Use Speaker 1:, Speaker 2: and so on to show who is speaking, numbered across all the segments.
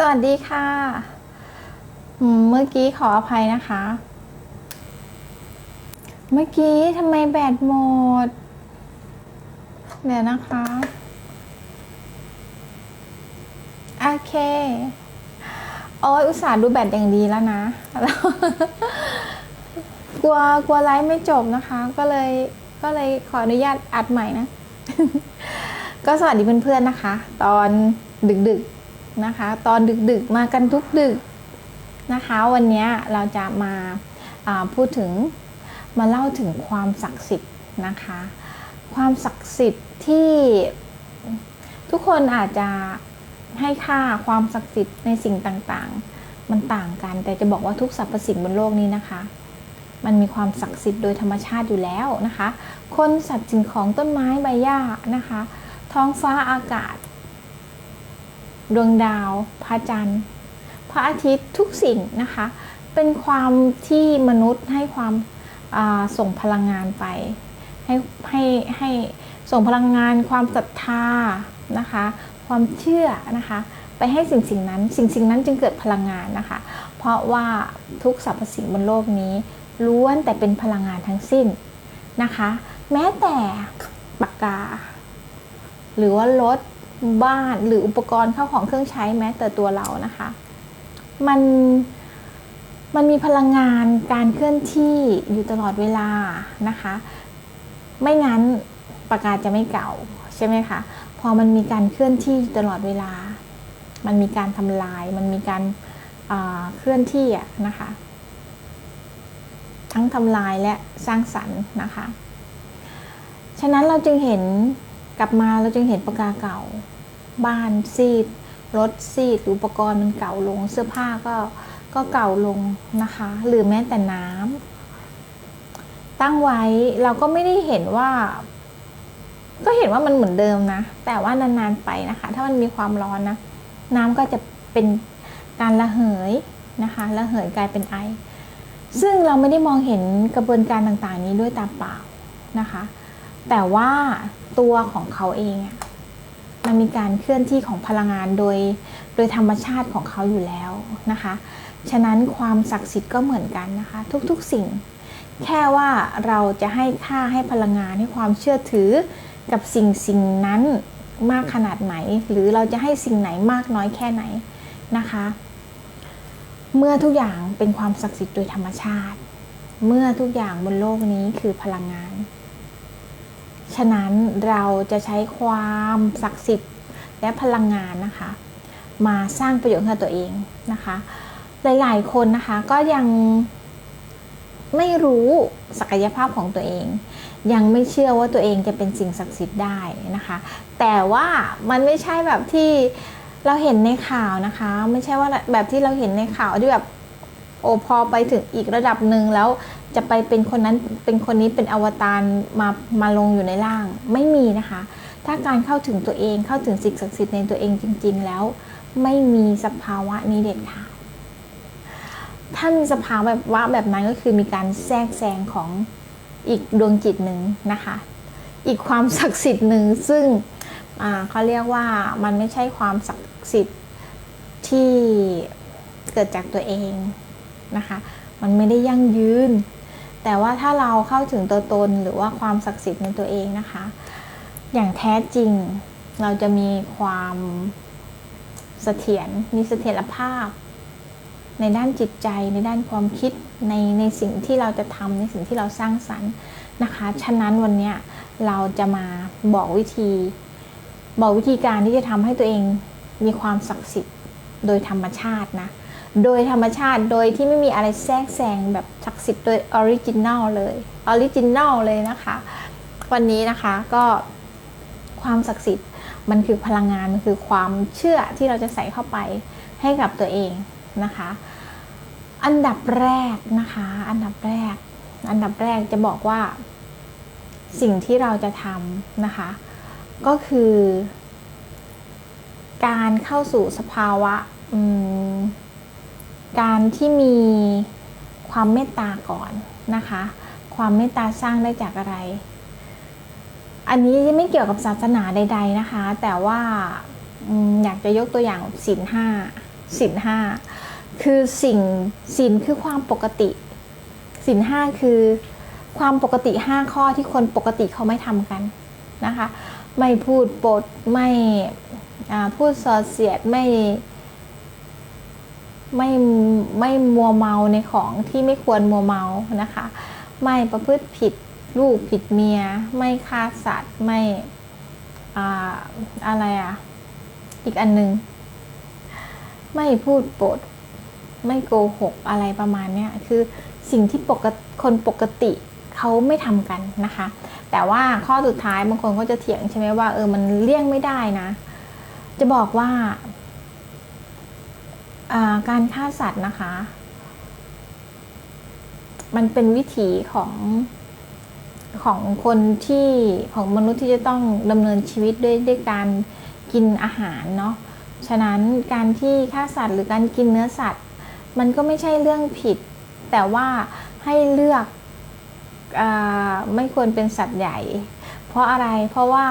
Speaker 1: สวัสดีค่ะ เมื่อกี้ขออภัยนะคะ เมื่อกี้ทำไมแบตหมด เดี๋ยวนะคะ โอเค โอ้ยอุตส่าห์ดูแบตอย่างดีแล้วนะแล้วกลัวกลัวไลฟ์ไม่จบนะคะ ก็เลยก็เลยขออนุญาตอัดใหม่นะ ก็สวัสดีเพื่อนๆนะคะ ตอนดึกๆ นะคะ ตอนดึกๆมากันทุกดึกนะคะ วันนี้เราจะมาาพูดถึงมาเล่าถึงความศักดิ์สิทธิ์นะคะ ความศักดิ์สิทธิ์ที่ทุกคนอาจจะให้ค่าความศักดิ์สิทธิ์ในสิ่งต่างๆ มันต่างกัน แต่จะบอกว่าทุกสรรพสิ่งบนโลกนี้นะคะ มันมีความศักดิ์สิทธิ์โดยธรรมชาติอยู่แล้วนะคะ คนสัตว์สิ่งของต้นไม้ใบหญ้านะคะ ท้องฟ้าอากาศ ดวงดาว พระจันทร์ พระอาทิตย์ทุกสิ่งนะคะ เป็นความที่มนุษย์ให้ความาส่งพลังงานไป ให้ให้ให้ส่งพลังงานความศรัทธานะคะ ความเชื่อนะคะ ไปให้สิ่งสิ่งนั้น สิ่งสิ่งนั้นจึงเกิดพลังงานนะคะ เพราะว่าทุกสรรพสิ่งบนโลกนี้ล้วนแต่เป็นพลังงานทั้งสิ้นนะคะ แม้แต่ปากกา หรือว่ารถ บ้านหรืออุปกรณ์เข้าของเครื่องใช้แม้แต่ตัวเรานะคะ มันมันมีพลังงานการเคลื่อนที่อยู่ตลอดเวลานะคะ ไม่งั้นปากกาจะไม่เก่าใช่ไหมคะพอมันมีการเคลื่อนที่ตลอดเวลา มันมีการทำลาย มันมีการเคลื่อนที่อะนะคะ ทั้งทำลายและสร้างสรรค์นะคะ ฉะนั้นเราจึงเห็น กลับมาเราจึงเห็นปากกาเก่า บ้านซีด รถซีด อุปกรณ์มันเก่าลง เสื้อผ้าก็ก็เก่าลงนะคะ หรือแม้แต่น้ำตั้งไว้เราก็ไม่ได้เห็นว่า ก็เห็นว่ามันเหมือนเดิมนะ แต่ว่านานๆไปนะคะ ถ้ามันมีความร้อนนะ น้ำก็จะเป็นการระเหยนะคะ ระเหยกลายเป็นไอ ซึ่งเราไม่ได้มองเห็นกระบวนการต่างๆ นี้ด้วยตาเปล่านะคะ แต่ว่าตัวของเขาเองอะมันมีการเคลื่อนที่ของพลังงานโดย โดยธรรมชาติของเขาอยู่แล้วนะคะ ฉะนั้นความศักดิ์สิทธิ์ก็เหมือนกันนะคะ ทุกๆสิ่ง แค่ว่าเราจะให้ค่าให้พลังงานให้ความเชื่อถือกับสิ่งสิ่งนั้นมากขนาดไหน หรือเราจะให้สิ่งไหนมากน้อยแค่ไหนนะคะ เมื่อทุกอย่างเป็นความศักดิ์สิทธิ์โดยธรรมชาติ เมื่อทุกอย่างบนโลกนี้คือพลังงาน ฉะนั้นเราจะใช้ความศักดิ์สิทธิ์และพลังงานนะคะ มาสร้างประโยชน์ให้ตัวเองนะคะ หลายๆ คนนะคะก็ยังไม่รู้ศักยภาพของตัวเอง ยังไม่เชื่อว่าตัวเองจะเป็นสิ่งศักดิ์สิทธิ์ได้นะคะ แต่ว่ามันไม่ใช่แบบที่เราเห็นในข่าวนะคะ ไม่ใช่ว่าแบบที่เราเห็นในข่าวที่แบบโอพอไปถึงอีกระดับหนึ่งแล้ว จะไปเป็นคนนั้นเป็นคนนี้เป็นอวตารมามาลงอยู่ในร่าง ไม่มีนะคะ ถ้าการเข้าถึงตัวเองเข้าถึงสิ่งศักดิ์สิทธิ์ในตัวเองจริง ๆ แล้ว ไม่มีสภาวะนี้เด็ดขาดถ้ามีสภาวะแบบว่าแบบนั้นก็คือมีการแทรกแซงของอีกดวงจิตหนึ่งนะคะ อีกความศักดิ์สิทธิ์หนึ่งซึ่งเขาเรียกว่ามันไม่ใช่ความศักดิ์สิทธิ์ที่เกิดจากตัวเองนะคะ มันไม่ได้ยั่งยืน แต่ว่าถ้าเราเข้าถึงตัวตนหรือว่าความศักดิ์สิทธิ์ในตัวเองนะคะ อย่างแท้จริงเราจะมีความเสถียรมีเสถียรภาพ ในด้านจิตใจในด้านความคิดในในสิ่งที่เราจะทำในสิ่งที่เราสร้างสรรค์นะคะ ฉะนั้นวันนี้เราจะมาบอกวิธี บอกวิธีการที่จะทำให้ตัวเองมีความศักดิ์สิทธิ์โดยธรรมชาตินะ โดยธรรมชาติโดยที่ไม่มีอะไรแทรกแซงแบบศักดิ์สิทธิ์โดยออริจินัลเลยออริจินัลเลยนะคะ วันนี้นะคะก็ความศักดิ์สิทธิ์มันคือพลังงานมันคือความเชื่อที่เราจะใส่เข้าไปให้กับตัวเองนะคะ อันดับแรกนะคะ อันดับแรก อันดับแรกจะบอกว่า สิ่งที่เราจะทำนะคะ ก็คือ การเข้าสู่สภาวะ การที่มีความเมตตาก่อนนะคะ ความเมตตาสร้างได้จากอะไร อันนี้ไม่เกี่ยวกับศาสนาใด ๆนะคะ แต่ว่าอยากจะยกตัวอย่างศีลห้าสินห้าคือสิ่งสินคือความปกติสินห้าคือความปกติห้าข้อที่คนปกติเขาไม่ทำกันนะคะ ไม่พูดปดไม่พูดสอเสียดไม่ ไม่ไม่มัวเมาในของที่ไม่ควรมัวเมานะคะ ไม่ประพฤติผิดลูกผิดเมีย ไม่ฆ่าสัตว์ไม่อ่าอะไรอะอีกอันหนึ่งไม่พูดปด ไม่โกหกอะไรประมาณเนี้ยคือสิ่งที่ปกติคนปกติเขาไม่ทำกันนะคะ แต่ว่าข้อสุดท้ายบางคนก็จะเถียงใช่ไหมว่าเออมันเลี่ยงไม่ได้นะ จะบอกว่า การฆ่าสัตว์นะคะ มันเป็นวิถีของของคนที่ของมนุษย์ที่จะต้องดำเนินชีวิตด้วยด้วยการกินอาหารเนาะ ฉะนั้นการที่ฆ่าสัตว์หรือการกินเนื้อสัตว์ มันก็ไม่ใช่เรื่องผิด แต่ว่าให้เลือกอไม่ควรเป็นสัตว์ใหญ่ เพราะอะไรเพราะว่า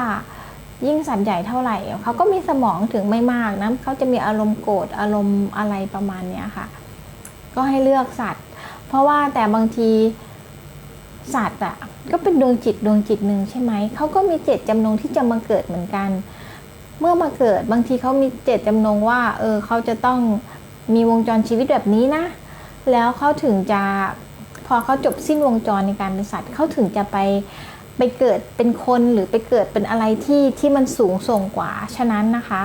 Speaker 1: ยิ่งสัตว์ใหญ่เท่าไหร่เขาก็มีสมองถึงไม่มากนะเขาจะมีอารมณ์โกรธอารมณ์อะไรประมาณเนี้ยค่ะ ก็ให้เลือกสัตว์ เพราะว่าแต่บางทีสัตว์อะก็เป็นดวงจิตดวงจิตหนึ่งใช่ไหมเขาก็มีเจตจำนงที่จะมาเกิดเหมือนกัน เมื่อมาเกิดบางทีเขามีเจตจำนงว่า เออเขาจะต้องมีวงจรชีวิตแบบนี้นะ แล้วเขาถึงจะพอเขาจบสิ้นวงจรในการเป็นสัตว์เขาถึงจะไป ไปเกิดเป็นคนหรือไปเกิดเป็นอะไรที่ที่มันสูงส่งกว่า ฉะนั้นนะคะ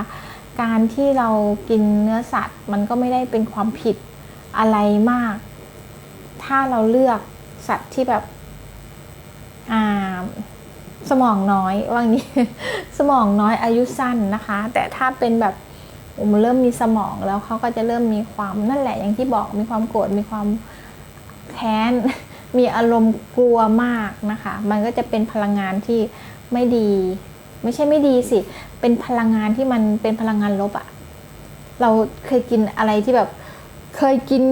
Speaker 1: การที่เรากินเนื้อสัตว์ มันก็ไม่ได้เป็นความผิดอะไรมาก ถ้าเราเลือกสัตว์ที่แบบอ่าสมองน้อยว่างี้ สมองน้อยอายุสั้นนะคะ แต่ถ้าเป็นแบบมันเริ่มมีสมองแล้วเขาก็จะเริ่มมีความนั่นแหละอย่างที่บอกมีความโกรธมีความแค้น มีอารมณ์กลัวมากนะคะ มันก็จะเป็นพลังงานที่ไม่ดี ไม่ใช่ไม่ดีสิ เป็นพลังงานที่มันเป็นพลังงานลบอะเราเคยกินอะไรที่แบบ เคยกิน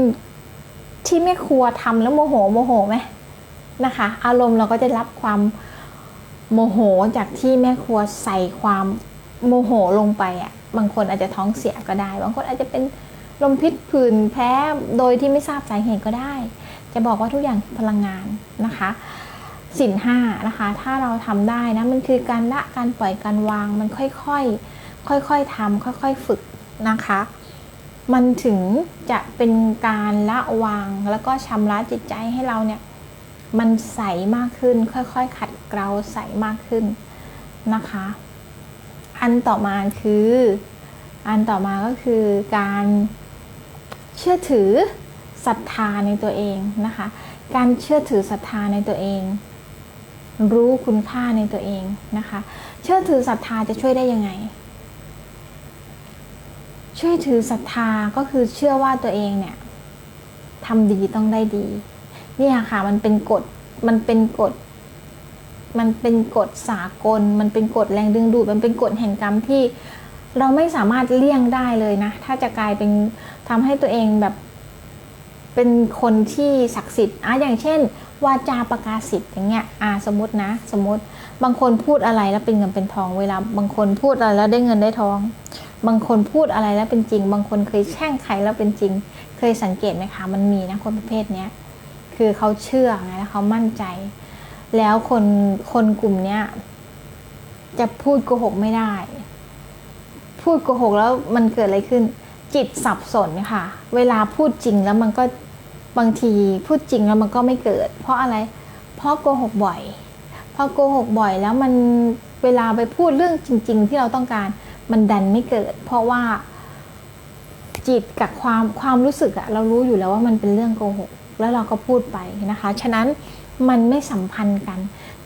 Speaker 1: ที่แม่ครัวทำแล้วโมโหโมโหไหมนะคะ อารมณ์เราก็จะรับความโมโหจากที่แม่ครัวใส่ความโมโหลงไปอะบางคนอาจจะท้องเสียก็ได้ บางคนอาจจะเป็นลมพิษผื่นแพ้โดยที่ไม่ทราบสาเหตุก็ได้ จะบอกว่าทุกอย่างพลังงานนะคะสินห้านะคะ ถ้าเราทำได้นะ มันคือการละการปล่อยการวาง มันค่อยๆ ค่อยๆทำค่อยๆฝึกนะคะ มันถึงจะเป็นการละวางแล้วก็ชำระจิตใจให้เราเนี่ย มันใสมากขึ้น ค่อยๆ ขัดเกลาใสมากขึ้นนะคะ อันต่อมาคือ อันต่อมาก็คือการเชื่อถือ ศรัทธาในตัวเองนะคะ การเชื่อถือศรัทธาในตัวเอง รู้คุณค่าในตัวเองนะคะ เชื่อถือศรัทธาจะช่วยได้ยังไง ช่วยถือศรัทธาก็คือเชื่อว่าตัวเองเนี่ยทำดีต้องได้ดี เนี่ยค่ะมันเป็นกฎมันเป็นกฎมันเป็นกฎสากล มันเป็นกฎแรงดึงดูด มันเป็นกฎแห่งกรรมที่เราไม่สามารถเลี่ยงได้เลยนะ ถ้าจะกลายเป็นทำให้ตัวเองแบบ เป็นคนที่ศักดิ์สิทธิ์อะอย่างเช่น วาจาประกาศสิทธิ์อย่างเงี้ยอ่าสมมตินะ สมมติบางคนพูดอะไรแล้วเป็นเงินเป็นทอง เวลาบางคนพูดอะไรแล้วได้เงินได้ทอง บางคนพูดอะไรแล้วเป็นจริง บางคนเคยแช่งใครแล้วเป็นจริง เคยสังเกตไหมคะ มันมีนะคนประเภทเนี้ยคือเขาเชื่อไงแล้วเขามั่นใจ แล้วคนคนกลุ่มเนี้ยจะพูดโกหกไม่ได้ พูดโกหกแล้วมันเกิดอะไรขึ้น จิตสับสนค่ะ เวลาพูดจริงแล้วมันก็บางทีพูดจริงแล้วมันก็ไม่เกิด เพราะอะไร เพราะโกหกบ่อย พอโกหกบ่อยแล้วมันเวลาไปพูดเรื่องจริง ๆ ที่เราต้องการมันดันไม่เกิด เพราะว่าจิตกับความความรู้สึกอะเรารู้อยู่แล้วว่ามันเป็นเรื่องโกหก แล้วเราก็พูดไปนะคะ ฉะนั้นมันไม่สัมพันธ์กัน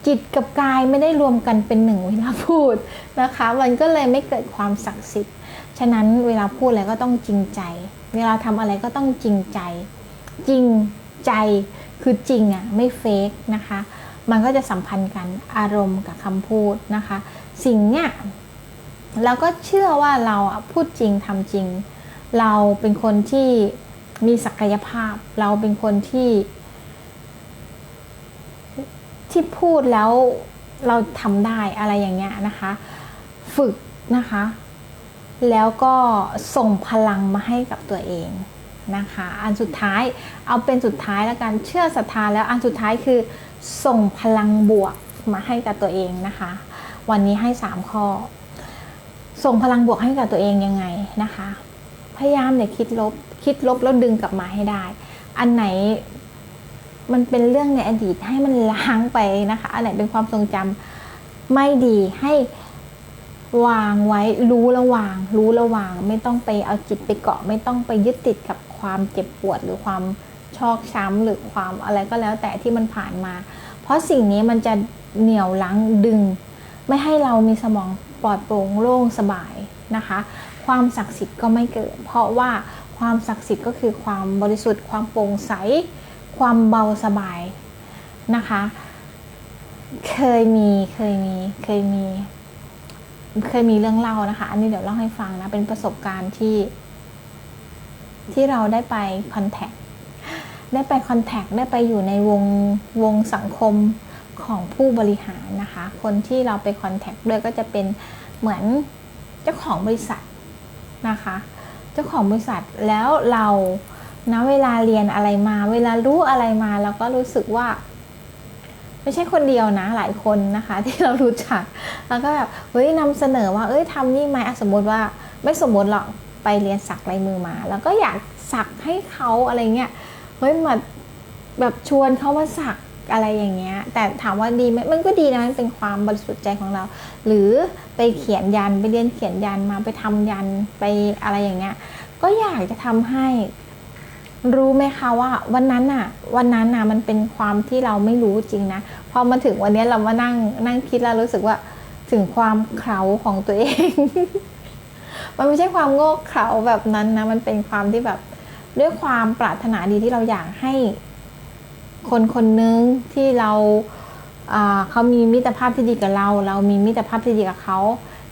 Speaker 1: จิตกับกายไม่ได้รวมกันเป็นหนึ่งเวลาพูดนะคะ มันก็เลยไม่เกิดความศักดิ์สิทธิ์ ฉะนั้นเวลาพูดอะไรก็ต้องจริงใจ เวลาทำอะไรก็ต้องจริงใจ จริงใจคือจริงอะไม่เฟกนะคะ มันก็จะสัมพันธ์กันอารมณ์กับคำพูดนะคะ สิ่งเนี้ยเราก็เชื่อว่าเราอะพูดจริงทำจริง เราเป็นคนที่มีศักยภาพ เราเป็นคนที่ ที่พูดแล้วเราทำได้อะไรอย่างเงี้ยนะคะ ฝึกนะคะ แล้วก็ส่งพลังมาให้กับตัวเองนะคะ อันสุดท้ายเอาเป็นสุดท้ายแล้วกันเชื่อศรัทธาแล้วอันสุดท้ายคือส่งพลังบวกมาให้กับตัวเองนะคะ วันนี้ให้ 3 ข้อ ส่งพลังบวกให้กับตัวเองยังไงนะคะ พยายามอย่าคิดลบคิดลบแล้วดึงกลับมาให้ได้ อันไหนมันเป็นเรื่องในอดีตให้มันล้างไปนะคะ อันไหนเป็นความทรงจำไม่ดีให้ วางไว้รู้ระวาง รู้ระวาง ไม่ต้องไปเอาจิตไปเกาะ ไม่ต้องไปยึดติดกับความเจ็บปวดหรือความชอกช้ำหรือความอะไรก็แล้วแต่ที่มันผ่านมา เพราะสิ่งนี้มันจะเหนี่ยวลังดึง ไม่ให้เรามีสมองปลอดโปร่งโล่งสบายนะคะ ความศักดิ์สิทธิ์ก็ไม่เกิด เพราะว่าความศักดิ์สิทธิ์ก็คือความบริสุทธิ์ ความโปร่งใส ความเบาสบายนะคะ เคยมีเคยมีเคยมี เคยมีเรื่องเล่านะคะ อันนี้เดี๋ยวเล่าให้ฟังนะ เป็นประสบการณ์ที่ ที่เราได้ไปคอนแทคได้ไปคอนแทคได้ไปอยู่ในวงวงสังคมของผู้บริหารนะคะ คนที่เราไปคอนแทคด้วยก็จะเป็นเหมือนเจ้าของบริษัทนะคะ เจ้าของบริษัทแล้วเรานะเวลาเรียนอะไรมา เวลารู้อะไรมาเราก็รู้สึกว่า ไม่ใช่คนเดียวนะหลายคนนะคะ ที่เรารู้จักแล้วก็แบบเฮ้ยนำเสนอว่าเอ้ยทำนี่ไหมสมมติว่าไม่สมมติหรอกไปเรียนสักลายมือมา แล้วก็อยากสักให้เขาอะไรเงี้ยเฮ้ยมาแบบชวนเขามาสักอะไรอย่างเงี้ย แต่ถามว่าดีไหมมันก็ดีนะมันเป็นความบริสุทธิ์ใจของเรา หรือไปเขียนยันไปเรียนเขียนยันมาไปทำยันไปอะไรอย่างเงี้ย ก็อยากจะทำให้ รู้ไหมคะว่าวันนั้นน่ะ วันนั้นน่ะมันเป็นความที่เราไม่รู้จริงนะพอมาถึงวันนี้เรามานั่งนั่งคิดแล้วรู้สึกว่าถึงความเขาของตัวเอง มันไม่ใช่ความโง่เขลาแบบนั้นนะมันเป็นความที่แบบด้วยความปรารถนาดีที่เราอยากให้ คนคนนึงที่เราเขามีมิตรภาพที่ดีกับเรา เรามีมิตรภาพที่ดีกับเขา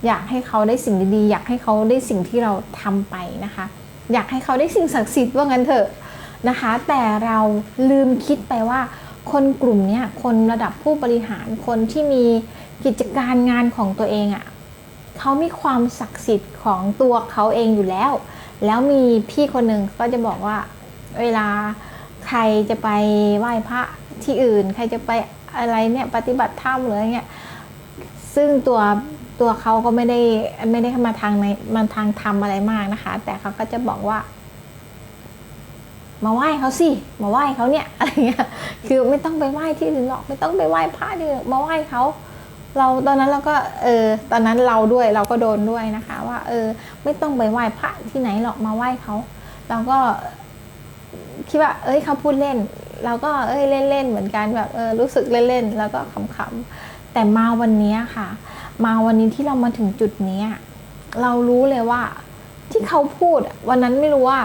Speaker 1: อยากให้เขาได้สิ่งดีๆ อยากให้เขาได้สิ่งที่เราทำไปนะคะ อยากให้เขาได้สิ่งศักดิ์สิทธิ์ว่างั้นเถอะ นะคะ แต่เราลืมคิดไปว่า คนกลุ่มนี้คนระดับผู้บริหารคนที่มีกิจการงานของตัวเองอะ่ะเขามีความศักดิ์สิทธิ์ของตัวเขาเองอยู่แล้ว แล้วมีพี่คนหนึ่งก็จะบอกว่า เวลาใครจะไปไหว้พระที่อื่น ใครจะไปอะไรเนี่ยปฏิบัติธรรมหรืออะไรเงี้ยซึ่งตัวตัวเขาก็ไม่ได้ไม่ได้มาทางในมาทางทำอะไรมากนะคะ แต่เขาก็จะบอกว่า มาไหว้เขาสิ มาไหว้เขาเนี่ยอะไรเงี้ย คือไม่ต้องไปไหว้ที่อื่นหรอกไม่ต้องไปไหว้พระที่อื่นมาไหว้เขาเราตอนนั้นเราก็เออตอนนั้นเราด้วยเราก็โดนด้วยนะคะ ว่า เออ ไม่ต้องไปไหว้พระที่ไหนหรอกมาไหว้เขาเราก็คิดว่า เอ้ยเขาพูดเล่น เราก็เอ้ยเล่นๆเหมือนกันแบบเออรู้สึกเล่นๆแล้วก็ขำๆแต่มาวันนี้ค่ะ มาวันนี้ที่เรามาถึงจุดนี้เรารู้เลยว่า ที่เขาพูดวันนั้นไม่รู้ว่า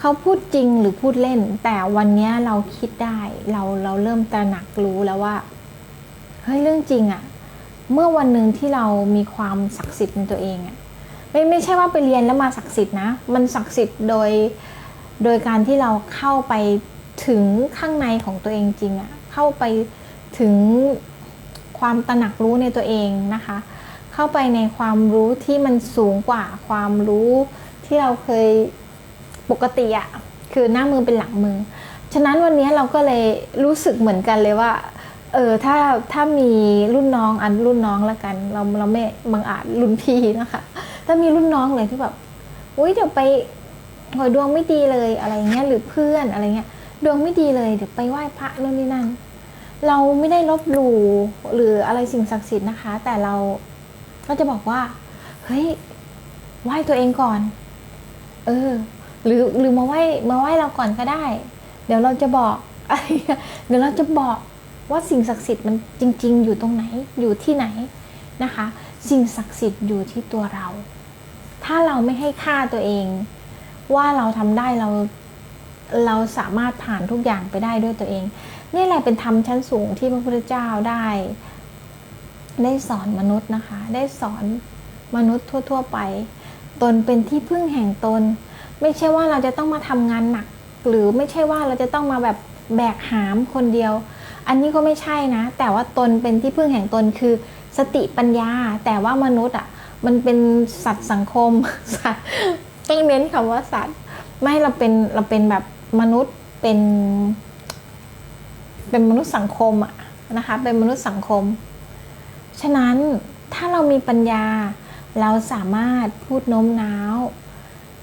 Speaker 1: เขาพูดจริงหรือพูดเล่น แต่วันนี้เราคิดได้ เราเราเริ่มตระหนักรู้แล้วว่าเฮ้ยเรื่องจริงอะเมื่อวันหนึ่งที่เรามีความศักดิ์สิทธิ์ในตัวเองอะไม่ไม่ใช่ว่าไปเรียนแล้วมาศักดิ์สิทธิ์นะ มันศักดิ์สิทธิ์โดยโดยการที่เราเข้าไปถึงข้างในของตัวเองจริงอะเข้าไปถึงความตระหนักรู้ในตัวเองนะคะ เข้าไปในความรู้ที่มันสูงกว่าความรู้ที่เราเคย ปกติอะคือหน้ามือเป็นหลังมือ ฉะนั้นวันนี้เราก็เลยรู้สึกเหมือนกันเลยว่า เออถ้าถ้ามีรุ่นน้องอันรุ่นน้องละกัน เราเราไม่บังอาจรุ่นพี่นะคะ ถ้ามีรุ่นน้องเลยที่แบบอุ้ยเดี๋ยวไปหอยดวงไม่ดีเลยอะไรเงี้ยหรือเพื่อนอะไรเงี้ยดวงไม่ดีเลยเดี๋ยวไปไหว้พระนู่นนี่นั่นเราไม่ได้ลบหลู่หรืออะไรสิ่งศักดิ์สิทธิ์นะคะ แต่เราก็จะบอกว่า เฮ้ยไหว้ตัวเองก่อน เออ หรือหรือมาไหว้มาไหว้เราก่อนก็ได้ เดี๋ยวเราจะบอกเดี๋ยวเราจะบอกว่าสิ่งศักดิ์สิทธิ์มันจริง ๆ อยู่ตรงไหนอยู่ที่ไหนนะคะ สิ่งศักดิ์สิทธิ์อยู่ที่ตัวเรา ถ้าเราไม่ให้ค่าตัวเอง ว่าเราทำได้เราเราสามารถผ่านทุกอย่างไปได้ด้วยตัวเอง นี่แหละเป็นธรรมชั้นสูงที่พระพุทธเจ้าได้ ได้สอนมนุษย์นะคะ ได้สอนมนุษย์ทั่ว ๆ ไป ตนเป็นที่พึ่งแห่งตน ไม่ใช่ว่าเราจะต้องมาทำงานหนัก หรือไม่ใช่ว่าเราจะต้องมาแบบแบกหามคนเดียว อันนี้ก็ไม่ใช่นะ แต่ว่าตนเป็นที่พึ่งแห่งตนคือสติปัญญา แต่ว่ามนุษย์อะมันเป็นสัตว์สังคมสัตว์ต้องเน้นคำว่าสัตว์ ไม่เราเป็นเราเป็นแบบมนุษย์เป็น เป็นมนุษย์สังคมอะนะคะ เป็นมนุษย์สังคม ฉะนั้นถ้าเรามีปัญญาเราสามารถพูดโน้มน้าว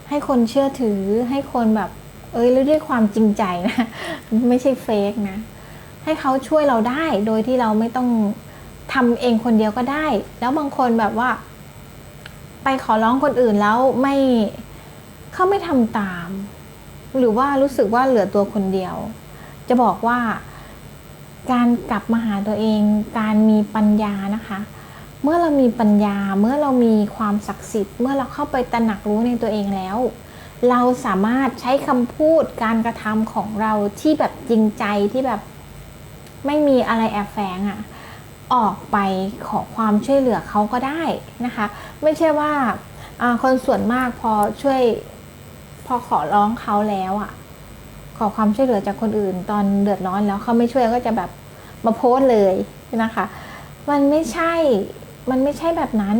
Speaker 1: ให้คนเชื่อถือให้คนแบบ เอ้ยด้วยความจริงใจนะ ไม่ใช่เฟกนะ ให้เขาช่วยเราได้โดยที่เราไม่ต้องทำเองคนเดียวก็ได้ แล้วบางคนแบบว่า ไปขอร้องคนอื่นแล้วไม่เขาไม่ทำตาม หรือว่ารู้สึกว่าเหลือตัวคนเดียว จะบอกว่าการกลับมาหาตัวเอง การมีปัญญานะคะ เมื่อเรามีปัญญาเมื่อเรามีความศักดิ์สิทธิ์ เมื่อเราเข้าไปตระหนักรู้ในตัวเองแล้ว เราสามารถใช้คำพูดการกระทำของเราที่แบบจริงใจที่แบบไม่มีอะไรแอบแฝงอะออกไปขอความช่วยเหลือเขาก็ได้นะคะ ไม่ใช่ว่าคนส่วนมากพอช่วยพอขอร้องเขาแล้วอะขอความช่วยเหลือจากคนอื่น ตอนเดือดร้อนแล้วเขาไม่ช่วยก็จะแบบมาโพสเลยนะคะ มันไม่ใช่ มันไม่ใช่แบบนั้น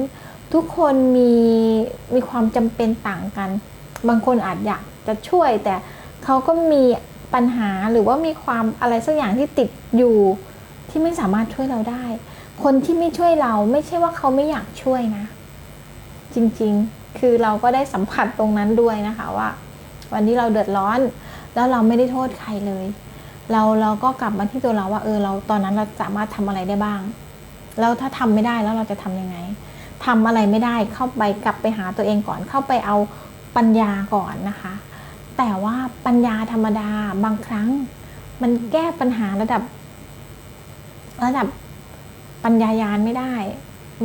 Speaker 1: ทุกคนมีมีความจำเป็นต่างกัน บางคนอาจอยากจะช่วย แต่เขาก็มีปัญหาหรือว่ามีความอะไรสักอย่างที่ติดอยู่ที่ไม่สามารถช่วยเราได้ คนที่ไม่ช่วยเราไม่ใช่ว่าเขาไม่อยากช่วยนะ จริงๆ คือเราก็ได้สัมผัสตรงนั้นด้วยนะคะว่า วันที่เราเดือดร้อน แล้วเราไม่ได้โทษใครเลย เราเราก็กลับมาที่ตัวเราว่าเออเราตอนนั้นเราสามารถทำอะไรได้บ้าง แล้วถ้าทำไม่ได้แล้วเราจะทำยังไงทำอะไรไม่ได้เข้าไปกลับไปหาตัวเองก่อน เข้าไปเอาปัญญาก่อนนะคะ แต่ว่าปัญญาธรรมดาบางครั้ง มันแก้ปัญหาระดับ ระดับปัญญายาณไม่ได้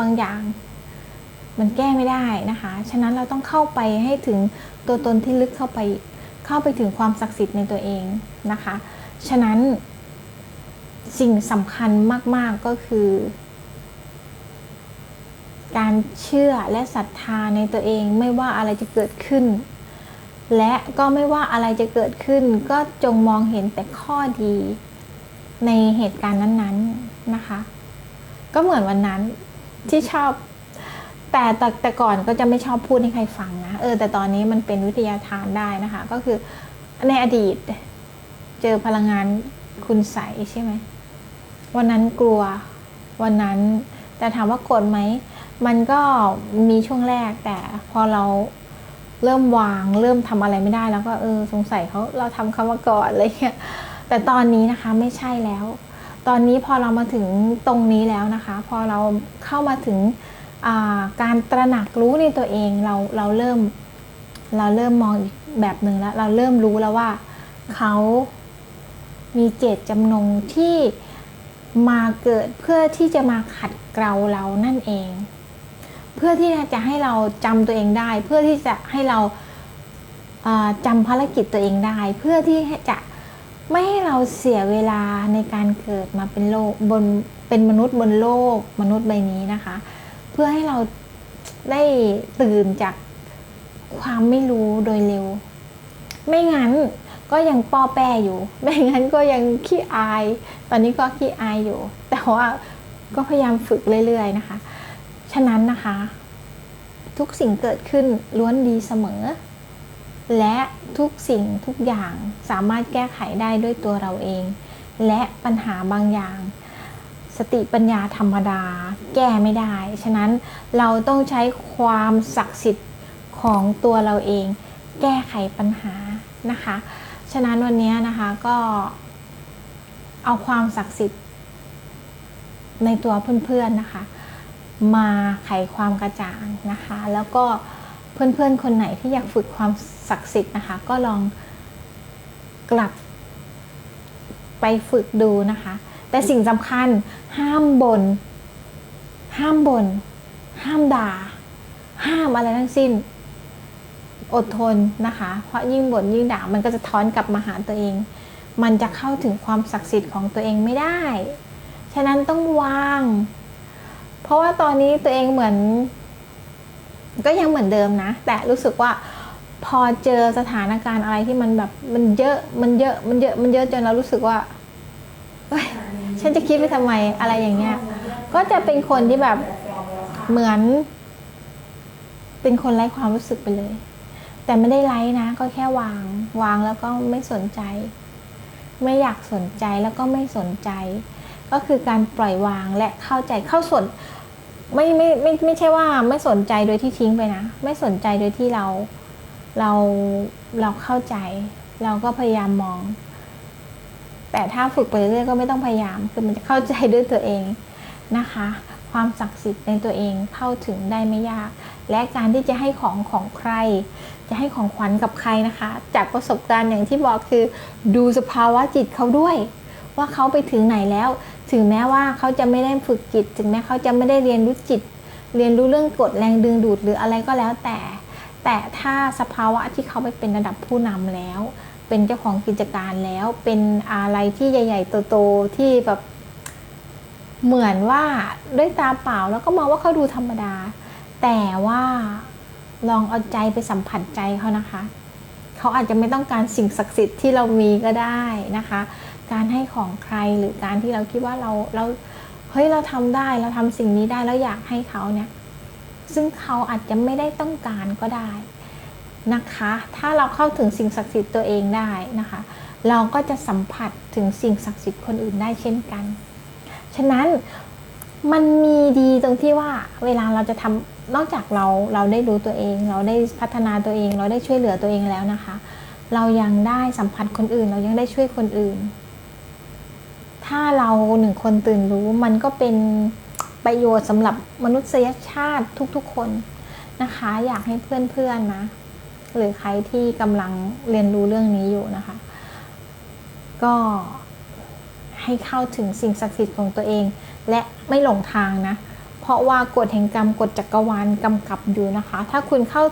Speaker 1: บางอย่าง มันแก้ไม่ได้นะคะ ฉะนั้นเราต้องเข้าไปให้ถึงตัวตนที่ลึกเข้าไป เข้าไปถึงความศักดิ์สิทธิ์ในตัวเองนะคะ ฉะนั้นสิ่งสำคัญมาก ๆก็คือ การเชื่อและศรัทธาในตัวเองไม่ว่าอะไรจะเกิดขึ้น และก็ไม่ว่าอะไรจะเกิดขึ้น ก็จงมองเห็นแต่ข้อดี ในเหตุการณ์นั้นๆนะคะ ก็เหมือนวันนั้นที่ชอบ แต่แต่แต่ก่อนก็จะไม่ชอบพูดให้ใครฟังนะเออแต่ตอนนี้มันเป็นวิทยาทานได้นะคะ ก็คือในอดีต เจอพลังงานคุณใสใช่ไหมวันนั้นกลัววันนั้นแต่ถามว่าโกรธไหม มันก็มีช่วงแรกแต่พอเราเริ่มวางเริ่มทำอะไรไม่ได้แล้วก็เออสงสัยเขาเราทำเขามาก่อนอะไรเงี้ยแต่ตอนนี้นะคะไม่ใช่แล้ว ตอนนี้พอเรามาถึงตรงนี้แล้วนะคะ พอเราเข้ามาถึงาการตระหนักรู้ในตัวเองเราเราเริ่มเราเริ่มมองอีกแบบหนึ่งแล้ว เราเริ่มรู้แล้วว่าเขามีเจตจำนงที่มาเกิดเพื่อที่จะมาขัดเกลาเรานั่นเอง เพื่อที่จะให้เราจำตัวเองได้ เพื่อที่จะให้เราอ่าจำภารกิจตัวเองได้ เพื่อที่จะไม่ให้เราเสียเวลาในการเกิดมาเป็นโลกบนเป็นมนุษย์บนโลกมนุษย์ใบนี้นะคะ เพื่อให้เราได้ตื่นจากความไม่รู้โดยเร็ว ไม่งั้นก็ยังป้อแป้อยู่ ไม่งั้นก็ยังขี้อาย ตอนนี้ก็ขี้อายอยู่ แต่ว่าก็พยายามฝึกเรื่อย ๆ นะคะ ฉะนั้นนะคะ ทุกสิ่งเกิดขึ้นล้วนดีเสมอ และทุกสิ่งทุกอย่างสามารถแก้ไขได้ด้วยตัวเราเอง และปัญหาบางอย่าง สติปัญญาธรรมดา แก้ไม่ได้ ฉะนั้นเราต้องใช้ความศักดิ์สิทธิ์ของตัวเราเอง แก้ไขปัญหานะคะ ฉะนั้นวันนี้นะคะก็เอาความศักดิ์สิทธิ์ในตัวเพื่อนๆนะคะ มาไขความกระจ่างนะคะ แล้วก็เพื่อนๆคนไหนที่อยากฝึกความศักดิ์สิทธิ์นะคะ ก็ลองกลับไปฝึกดูนะคะ แต่สิ่งสำคัญห้ามบน่นห้ามบน่นห้ามด่า ห้ามอะไรทั้งสิ้น อดทนนะคะ เพราะยิ่งบ่นยิ่งด่ามันก็จะท้อนกลับมาหาตัวเอง มันจะเข้าถึงความศักดิ์สิทธิ์ของตัวเองไม่ได้ ฉะนั้นต้องวาง ราะว่าตอนนี้ตัวเองเหมือน ก็ยังเหมือนเดิมนะ แต่รู้สึกว่าพอเจอสถานการณ์อะไรที่มันแบบมันเยอะมันเยอะมันเยอะมันเยอะจนเรารู้สึกว่าเฮ้ยฉันจะคิดไปทำไมอะไรอย่างเงี้ย ก็จะเป็นคนที่แบบเหมือน เป็นคนไร้ความรู้สึกไปเลย แต่ไม่ได้ไร้นะ ก็แค่วาง วางแล้วก็ไม่สนใจ ไม่อยากสนใจแล้วก็ไม่สนใจ ก็คือการปล่อยวางและเข้าใจเข้าส่วน ไม่ไม่ไม่ไม่ใช่ว่าไม่สนใจโดยที่ทิ้งไปนะ ไม่สนใจโดยที่เราเราเราเข้าใจ เราก็พยายามมอง แต่ถ้าฝึกไปเรื่อยก็ไม่ต้องพยายามคือมันจะเข้าใจด้วยตัวเองนะคะ ความศักดิ์สิทธิ์ในตัวเองเข้าถึงได้ไม่ยาก และการที่จะให้ของของใคร จะให้ของขวัญกับใครนะคะ จากประสบการณ์อย่างที่บอกคือ ดูสภาวะจิตเขาด้วย ว่าเขาไปถึงไหนแล้ว ถึงแม้ว่าเขาจะไม่ได้ฝึกจิต ถึงแม้เขาจะไม่ได้เรียนรู้จิต เรียนรู้เรื่องกฎแรงดึงดูดหรืออะไรก็แล้วแต่ แต่ถ้าสภาวะที่เขาไปเป็นระดับผู้นำแล้ว เป็นเจ้าของกิจการแล้ว เป็นอะไรที่ใหญ่ ๆ โตๆที่แบบเหมือนว่าด้วยตาเปล่าแล้วก็มองว่าเขาดูธรรมดา แต่ว่าลองเอาใจไปสัมผัสใจเขานะคะ เขาอาจจะไม่ต้องการสิ่งศักดิ์สิทธิ์ที่เรามีก็ได้นะคะ การให้ของใครหรือการที่เราคิดว่าเราเราเฮ้ยเราทำได้เราทำสิ่งนี้ได้แล้วอยากให้เขาเนี่ย ซึ่งเขาอาจจะไม่ได้ต้องการก็ได้นะคะ ถ้าเราเข้าถึงสิ่งศักดิ์สิทธิ์ตัวเองได้นะคะ เราก็จะสัมผัสถึงสิ่งศักดิ์สิทธิ์คนอื่นได้เช่นกัน ฉะนั้นมันมีดีตรงที่ว่าเวลาเราจะทำนอกจากเราเราได้รู้ตัวเอง เราได้พัฒนาตัวเอง เราได้ช่วยเหลือตัวเองแล้วนะคะ เรายังได้สัมผัสคนอื่น เรายังได้ช่วยคนอื่น ถ้าเราหนึ่งคนตื่นรู้มันก็เป็นประโยชน์สำหรับมนุษยชาติทุกๆคนนะคะ อยากให้เพื่อนๆนะ หรือใครที่กำลังเรียนรู้เรื่องนี้อยู่นะคะ ก็ให้เข้าถึงสิ่งศักดิ์สิทธิ์ของตัวเอง และไม่หลงทางนะ เพราะว่ากฎแห่งกรรมกฎจักรวาลกำกับอยู่นะคะ ถ้าคุณเข้า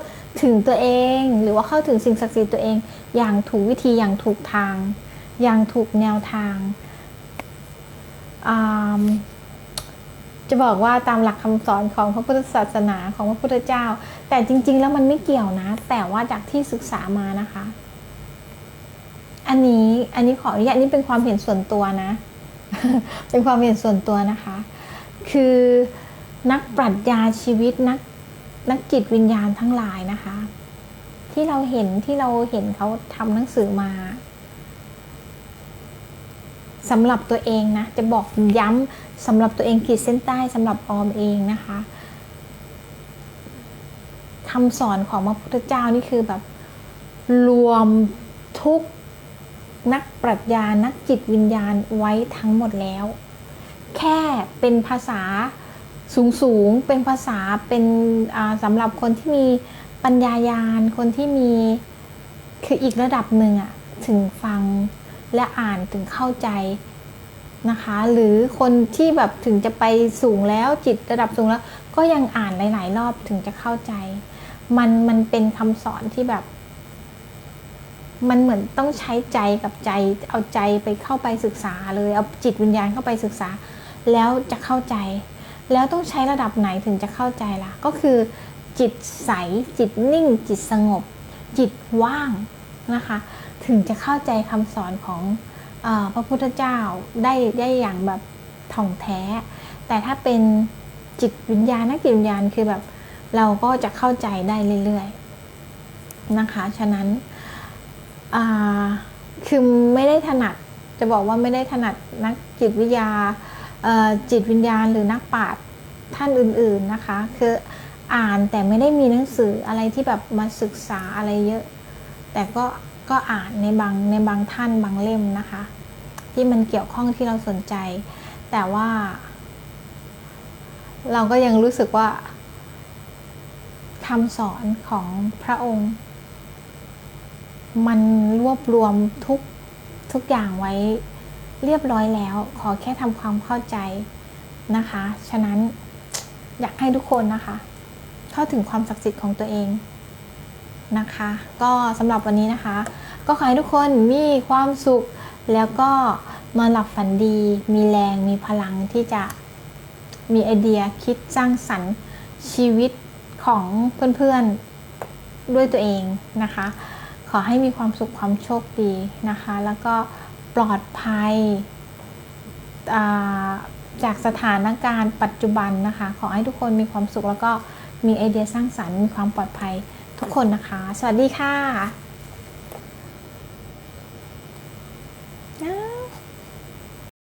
Speaker 1: ถึงตัวเอง หรือว่าเข้าถึงสิ่งศักดิ์สิทธิ์ตัวเอง อย่างถูกวิธีอย่างถูกทาง อย่างถูกแนวทาง จะบอกว่าตามหลักคำสอนของพระพุทธศาสนาของพระพุทธเจ้า แต่จริง ๆ แล้วมันไม่เกี่ยวนะ แต่ว่าจากที่ศึกษามานะคะ อันนี้อันนี้ขออนุญาตนี่เป็นความเห็นส่วนตัวนะ เป็นความเห็นส่วนตัวนะคะ คือนักปรัชญาชีวิตนักนักจิตวิญญาณทั้งหลายนะคะ ที่เราเห็นที่เราเห็นเขาทำหนังสือมา สำหรับตัวเองนะ จะบอกย้ำสำหรับตัวเองขีดเส้นใต้สำหรับออมเองนะคะคำสอนของพระพุทธเจ้านี่คือแบบรวมทุกนักปรัชญานักจิตวิญญาณไว้ทั้งหมดแล้ว แค่เป็นภาษาสูงสูงเป็นภาษาเป็นสำหรับคนที่มีปัญญายาณคนที่มีคืออีกระดับหนึ่งอะถึงฟัง และอ่านถึงเข้าใจนะคะ หรือคนที่แบบถึงจะไปสูงแล้วจิตระดับสูงแล้ว ก็ยังอ่านหลาย ๆ รอบถึงจะเข้าใจ มันมันเป็นคำสอนที่แบบ มันเหมือนต้องใช้ใจกับใจ เอาใจไปเข้าไปศึกษาเลยเอาจิตวิญญาณเข้าไปศึกษา แล้วจะเข้าใจ แล้วต้องใช้ระดับไหนถึงจะเข้าใจล่ะ ก็คือจิตใสจิตนิ่งจิตสงบ จิตว่าง นะคะ ถึงจะเข้าใจคำสอนของอพระพุทธเจ้าได้ได้อย่างแบบท่องแท้ แต่ถ้าเป็นจิตวิญญาณนักจิตวิญญาณคือแบบเราก็จะเข้าใจได้เรื่อยๆนะคะ ฉะนั้นคือไม่ได้ถนัดจะบอกว่าไม่ได้ถนัดนักจิตวิทยาจิตวิญญาณหรือนักปราชญ์ท่านอื่นๆนะคะ คืออ่านแต่ไม่ได้มีหนังสืออะไรที่แบบมาศึกษาอะไรเยอะ แต่ก็ก็อ่านในบางในบางท่านบางเล่มนะคะ ที่มันเกี่ยวข้องที่เราสนใจ แต่ว่า เราก็ยังรู้สึกว่าคำสอนของพระองค์ มันรวบรวมทุกทุกอย่างไว้เรียบร้อยแล้ว ขอแค่ทำความเข้าใจนะคะ ฉะนั้นอยากให้ทุกคนนะคะ เข้าถึงความศักดิ์สิทธิ์ของตัวเอง นะคะ ก็สำหรับวันนี้นะคะ ก็ขอให้ทุกคนมีความสุข แล้วก็นอนหลับฝันดี มีแรงมีพลังที่จะมีไอเดียคิดสร้างสรรค์ชีวิตของเพื่อนๆด้วยตัวเองนะคะ ขอให้มีความสุขความโชคดีนะคะ แล้วก็ปลอดภัยจากสถานการณ์ปัจจุบันนะคะ ขอให้ทุกคนมีความสุขแล้วก็มีไอเดียสร้างสรรค์มีความปลอดภัย ทุกคนนะคะ สวัสดีค่ะ